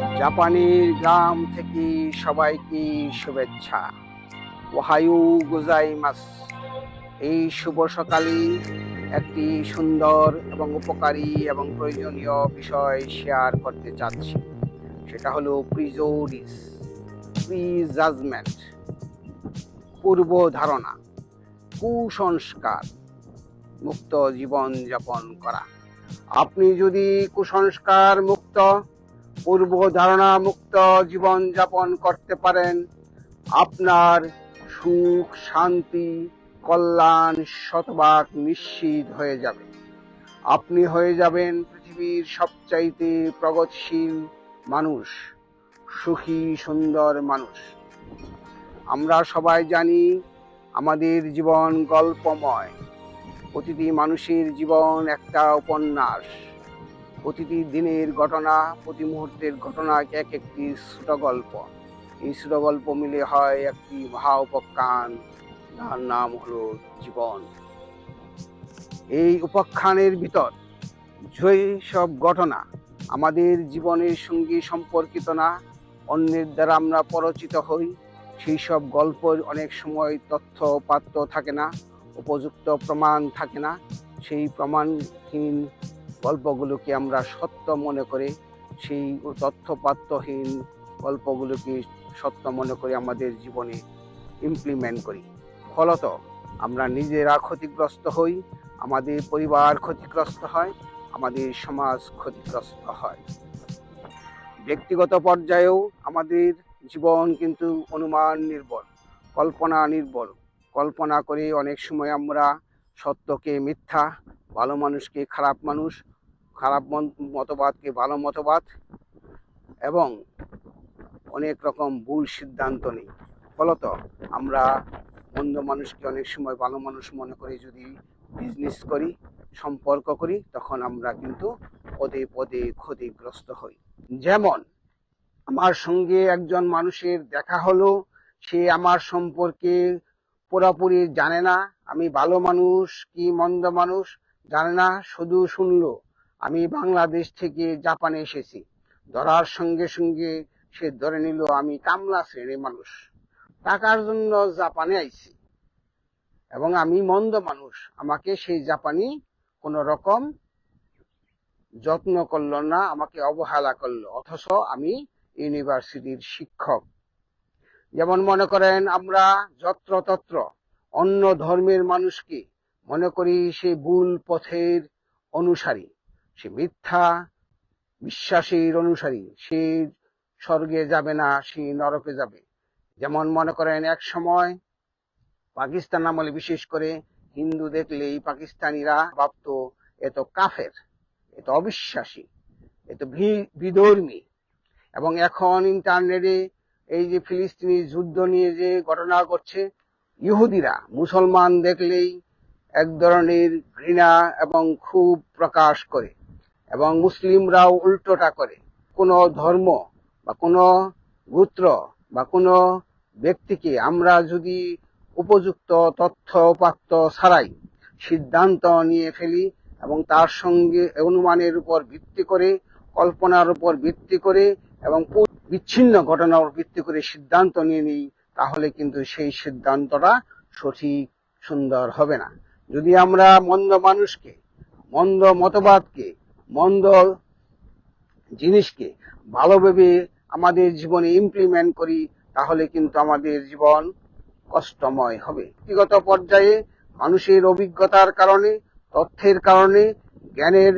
জাপানের গ্রাম থেকে সবাইকে শুভেচ্ছা। ওহায়ু গোজাইমাস। এই শুভ সকালে একটি সুন্দর এবং উপকারী এবং প্রয়োজনীয় বিষয় শেয়ার করতে চাচ্ছি। সেটা হলো প্রিজোডিস প্রিজাজমেন্ট, পূর্ব ধারণা, কুসংস্কার, মুক্ত জীবন যাপন করা। আপনি যদি কুসংস্কার মুক্ত পূর্ব ধারণা মুক্ত জীবন যাপন করতে পারেন। আপনার সুখ, শান্তি, কল্যাণ শতভাগ নিশ্চিত হয়ে যাবে। আপনি হয়ে যাবেন পৃথিবীর সবচাইতে প্রগতিশীল মানুষ, সুখী, সুন্দর মানুষ। আমরা সবাই জানি আমাদের জীবন গল্পময়। প্রতিটি মানুষের জীবন একটা উপন্যাস। প্রতিটি দিনের ঘটনা, প্রতি মুহূর্তের ঘটনা এক একটি ছোট গল্প এই ছোট গল্প মিলে হয় একটি মহা উপাখ্যান, যার নাম হলো জীবন। এই উপাখ্যানের ভিতর যে সব ঘটনা আমাদের জীবনের সঙ্গে সম্পর্কিত না, অন্যের দ্বারা আমরা পরিচিত হই, সেই সব গল্পের অনেক সময় তথ্য পাত্র থাকে না, উপযুক্ত প্রমাণ থাকে না। সেই প্রমাণহীন গল্পগুলোকে আমরা সত্য মনে করে, সেই তথ্যপাত্রহীন গল্পগুলোকে সত্য মনে করে আমাদের জীবনে ইমপ্লিমেন্ট করি। ফলত আমরা নিজেরা ক্ষতিগ্রস্ত হই, আমাদের পরিবার ক্ষতিগ্রস্ত হয়, আমাদের সমাজ ক্ষতিগ্রস্ত হয়। ব্যক্তিগত পর্যায়েও আমাদের জীবন কিন্তু অনুমান নির্ভর, কল্পনা নির্ভর। কল্পনা করে অনেক সময় আমরা সত্যকে মিথ্যা, ভালো মানুষকে খারাপ মানুষ খারাপ মন- মতবাদকে ভালো মতবাদ? এবং অনেক রকম ভুল সিদ্ধান্ত নিই। ফলত আমরা মন্দ মানুষকে অনেক সময় ভালো মানুষ মনে করে, যদি বিজনেস করি, সম্পর্ক করি, তখন আমরা কিন্তু পদে পদে ক্ষতিগ্রস্ত হই। যেমন, আমার সঙ্গে একজন মানুষের দেখা হলো, সে আমার সম্পর্কে পুরোপুরি জানে না, আমি ভালো মানুষ কি মন্দ মানুষ জানে না, শুধু শুনলো। আমি বাংলাদেশ থেকে জাপানে এসেছি। ধরার সঙ্গে সঙ্গে সে ধরে নিল, আমি কামলা শ্রেণির মানুষ। টাকার জন্য জাপানে আইছি। এবং আমি মন্দ মানুষ। আমাকে সেই জাপানি কোন রকম যত্ন করল না, আমাকে অবহেলা করল। অথচ আমি ইউনিভার্সিটির শিক্ষক। যেমন মনে করেন, আমরা যত্রতত্র অন্য ধর্মের মানুষকে মনে করি সে ভুল পথের অনুসারী। সে মিথ্যা, বিশ্বাসীর অনুসারী। সে স্বর্গে যাবে না, সে নরকে যাবে। যেমন মনে করেন এক সময় পাকিস্তান আমলে বিশেষ করে হিন্দু দেখলেই পাকিস্তানিরা ভাবত এত কাফের এত অবিশ্বাসী এত বিধর্মী। এবং এখন ইন্টারনেটে এই যে ফিলিস্তিনি যুদ্ধ নিয়ে যে ঘটনা ঘটছে, ইহুদিরা, মুসলমান দেখলেই এক ধরনের ঘৃণা এবং খুব প্রকাশ করে। এবং মুসলিমরাও উল্টোটা করে। কোনো ধর্ম বা কোনো গোত্র বা কোনো ব্যক্তিকে আমরা যদি উপযুক্ত তথ্য পাত্র ছাড়াই, সিদ্ধান্ত নিয়ে ফেলি এবং তার সঙ্গে অনুমানের উপর ভিত্তি করে, কল্পনার উপর ভিত্তি করে এবং বিচ্ছিন্ন ঘটনার উপর ভিত্তি করে সিদ্ধান্ত নিয়ে নিই, তাহলে কিন্তু সেই সিদ্ধান্তটা সঠিক, সুন্দর হবে না। যদি আমরা মন্দ মানুষকে, মন্দ মতবাদকে মন্দ জিনিসকে ভালোভাবে আমাদের জীবনে ইমপ্লিমেন্ট করি, তাহলে কিন্তু আমাদের জীবন কষ্টময় হবে। ব্যক্তিগত পর্যায়ে মানুষের অভিজ্ঞতার কারণে, তথ্যের কারণে, জ্ঞানের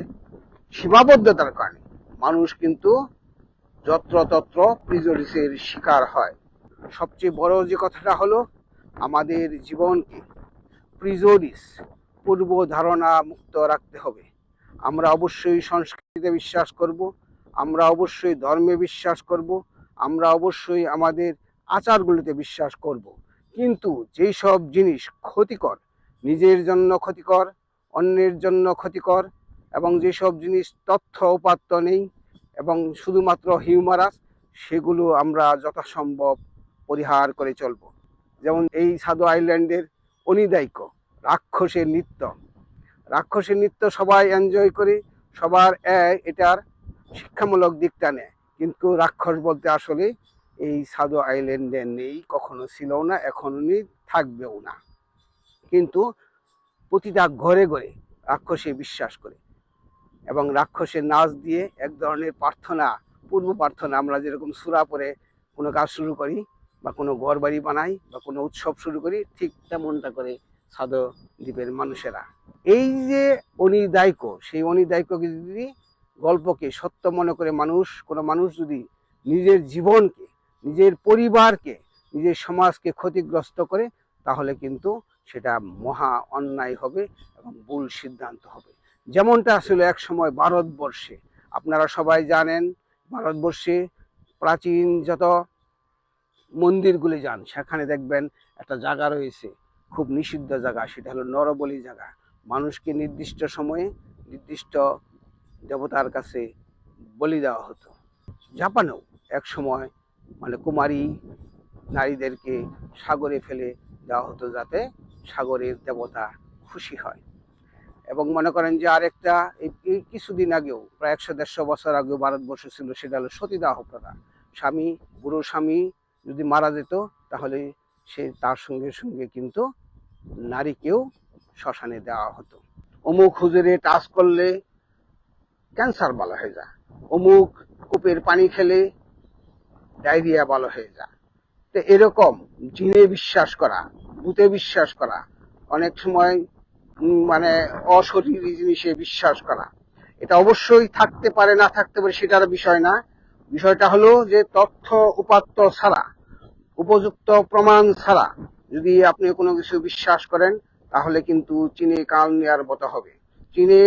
সীমাবদ্ধতার কারণে মানুষ কিন্তু যত্রতত্র প্রিজোডিসের শিকার হয়। সবচেয়ে বড় যে কথাটা হলো, আমাদের জীবনকে প্রিজোডিস পূর্ব ধারণা মুক্ত রাখতে হবে। আমরা অবশ্যই সংস্কৃতিতে বিশ্বাস করব, আমরা অবশ্যই ধর্মে বিশ্বাস করব, আমরা অবশ্যই আমাদের আচারগুলিতে বিশ্বাস করব। কিন্তু যেই সব জিনিস ক্ষতিকর, নিজের জন্য ক্ষতিকর, অন্যের জন্য ক্ষতিকর এবং যেসব জিনিস তথ্য উপাত্ত নেই এবং শুধুমাত্র হিউমারাস, সেগুলো আমরা যথাসম্ভব পরিহার করে চলব। যেমন এই সাধু আইল্যান্ডের অনিদায়িক রাক্ষসের নৃত্য রাক্ষসের নৃত্য সবাই এনজয় করে, সবার এটার শিক্ষামূলক দিকটা নেয় কিন্তু রাক্ষস বলতে আসলে এই সাধু আইল্যান্ডে নেই, কখনো ছিল না এখনও নেই থাকবেও না। কিন্তু প্রতিটা ঘরে ঘরে রাক্ষসে বিশ্বাস করে। এবং রাক্ষসের নাচ দিয়ে এক ধরনের প্রার্থনা, পূর্ব প্রার্থনা, আমরা যেরকম সুরা পরে কোনো কাজ শুরু করি বা কোনো ঘর বাড়ি বানাই বা কোনো উৎসব শুরু করি, ঠিক তেমনটা করে সাধু দ্বীপের মানুষেরা। এই যে অনিদায়ক সেই অনিদায়ককে যদি গল্পকে সত্য মনে করে মানুষ, কোনো মানুষ যদি নিজের জীবনকে, নিজের পরিবারকে, নিজের সমাজকে ক্ষতিগ্রস্ত করে, তাহলে কিন্তু সেটা মহা অন্যায় হবে এবং ভুল সিদ্ধান্ত হবে। যেমনটা ছিল এক সময় ভারতবর্ষে, আপনারা সবাই জানেন, ভারতবর্ষে প্রাচীন যত মন্দিরগুলি যান, সেখানে দেখবেন একটা জায়গা রয়েছে খুব নিষিদ্ধ জায়গা, সেটা হলো নরবলি জায়গা। মানুষকে নির্দিষ্ট সময়ে নির্দিষ্ট দেবতার কাছে বলি দেওয়া হতো। জাপানেও এক সময় মানে কুমারী নারীদেরকে সাগরে ফেলে দেওয়া হতো যাতে সাগরের দেবতা খুশি হয়। এবং মনে করেন যে আরেকটা, এই কিছুদিন আগেও, প্রায় একশো দেড়শো বছর আগেও ভারতবর্ষ ছিল, সেটা হলো সতীদাহ প্রথা। স্বামী, বুড়ো স্বামী যদি মারা যেত, তাহলে সে তার সঙ্গে সঙ্গে কিন্তু নারীকেও শ্মশানে দেওয়া হতো। অমুক হুজুরে টাচ করলে ক্যান্সার ভালো হয়ে যায়। অমুক কূপের পানি খেলে ডায়রিয়া ভালো হয়ে যায়। তো এরকম জিনে বিশ্বাস করা, ভূতে বিশ্বাস করা, অনেক সময় মানে অশরীরী জিনিসে বিশ্বাস করা, এটা অবশ্যই থাকতে পারে, না থাকতে পারে সেটার বিষয় না। বিষয়টা হলো যে তথ্য উপাত্ত ছাড়া, উপযুক্ত প্রমাণ ছাড়া যদি আপনি কোনো কিছু বিশ্বাস করেন, তাহলে কিন্তু চীনে কান নেওয়ার মতো হবে। চীনে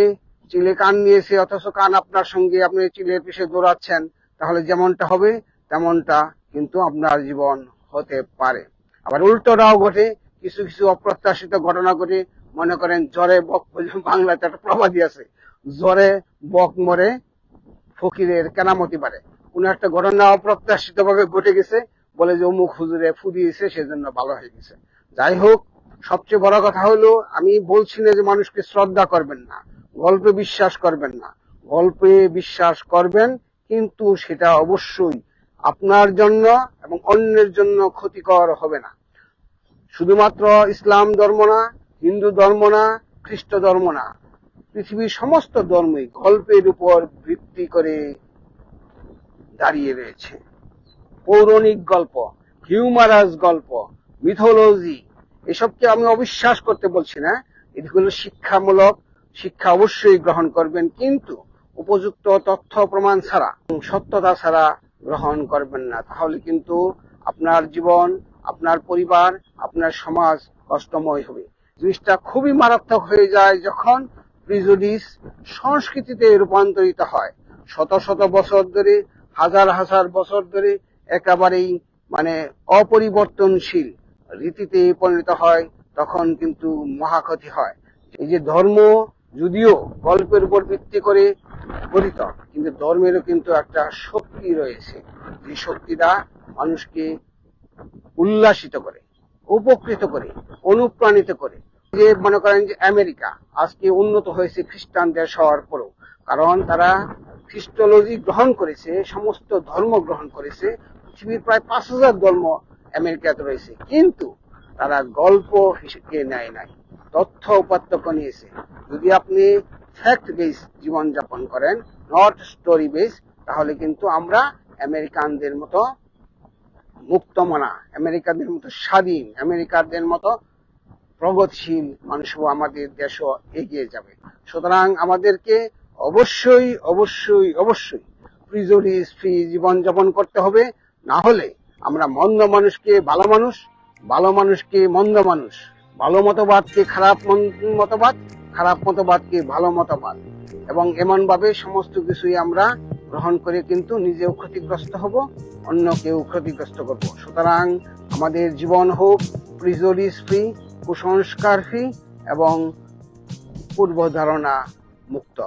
চিলে কান নিয়েছে, অথচ কান আপনার সঙ্গে আপনি চিলের পিছে দৌড়াচ্ছেন, তাহলে যেমনটা হবে, তেমনটা কিন্তু আপনার জীবন হতে পারে। আবার উল্টোটাও ঘটে, কিছু কিছু অপ্রত্যাশিত ঘটনা ঘটে। মনে করেন জ্বরে বক বাংলাতে একটা প্রবাদী আছে, জ্বরে বক মরে ফকিরের কেনামতি পারে কোন একটা ঘটনা অপ্রত্যাশিত ভাবে ঘটে গেছে বলে যে অমুক হুজুরে ফু দিয়েছে, সেজন্য ভালো হয়ে গেছে। যাই হোক, সবচেয়ে বড় কথা হলো, আমি বলছি না যে মানুষকে শ্রদ্ধা করবেন না, গল্পে বিশ্বাস করবেন না। গল্পে বিশ্বাস করবেন, কিন্তু সেটা অবশ্যই আপনার জন্য এবং অন্যের জন্য ক্ষতিকর হবে না। শুধুমাত্র ইসলাম ধর্ম না, হিন্দু ধর্ম না, খ্রিস্ট ধর্ম না, পৃথিবীর সমস্ত ধর্মই গল্পের উপর ভিত্তি করে দাঁড়িয়ে রয়েছে। পৌরাণিক গল্প, হিউমারাস গল্প, মিথোলজি, এসবকে আমি অবিশ্বাস করতে বলছি না। এগুলো শিক্ষামূলক, শিক্ষা অবশ্যই গ্রহণ করবেন, কিন্তু উপযুক্ত তথ্য প্রমাণ ছাড়া সত্যতা ছাড়া গ্রহণ করবেন না। তাহলে কিন্তু আপনার জীবন, আপনার পরিবার, আপনার সমাজ কষ্টময় হবে। জিনিসটা খুবই মারাত্মক হয়ে যায় যখন প্রিজুডিস সংস্কৃতিতে রূপান্তরিত হয়। শত শত বছর ধরে, হাজার হাজার বছর ধরে একেবারেই মানে অপরিবর্তনশীল। রীতিতে পরিণত হয়, তখন কিন্তু মহাক্ষতি হয়। এই যে ধর্ম যদিও গল্পের উপর ভিত্তি করে গঠিত, কিন্তু ধর্মেরও কিন্তু একটা শক্তি রয়েছে। যে শক্তিটা মানুষকে উল্লাসিত করে, উপকৃত করে, অনুপ্রাণিত করে। যে মনে করেন যে আমেরিকা আজকে উন্নত হয়েছে খ্রিস্টান দেশ হওয়ার পরেও, কারণ তারা খ্রিস্টোলজি গ্রহণ করেছে, সমস্ত ধর্ম গ্রহণ করেছে পৃথিবীর প্রায় পাঁচ হাজার ধর্ম আমেরিকাতে রয়েছে। কিন্তু তারা গল্প হিসেবে নেয় নাই, তথ্য উপাত্তক নিয়েছে। যদি আপনি ফ্যাক্ট বেস জীবনযাপন করেন নট স্টোরি বেস তাহলে কিন্তু আমরা আমেরিকানদের মতো মুক্তমনা আমেরিকাদের মতো স্বাধীন আমেরিকাদের মতো প্রগতিশীল মানুষও আমাদের দেশও এগিয়ে যাবে। সুতরাং আমাদেরকে অবশ্যই অবশ্যই অবশ্যই প্রিজোরিস ফ্রি জীবনযাপন করতে হবে। না হলে আমরা মন্দ মানুষকে ভালো মানুষ, ভালো মানুষকে মন্দ মানুষ, ভালো মতবাদকে খারাপ মতবাদ, খারাপ মতবাদকে ভালো মতবাদ। এবং এমন ভাবে সমস্ত কিছুই আমরা গ্রহণ করে কিন্তু নিজেও ক্ষতিগ্রস্ত হব, অন্যকেও ক্ষতিগ্রস্ত করব। সুতরাং আমাদের জীবন হোক প্রিজোরিস ফ্রি কুসংস্কার ফ্রি এবং পূর্ব ধারণা মুক্ত।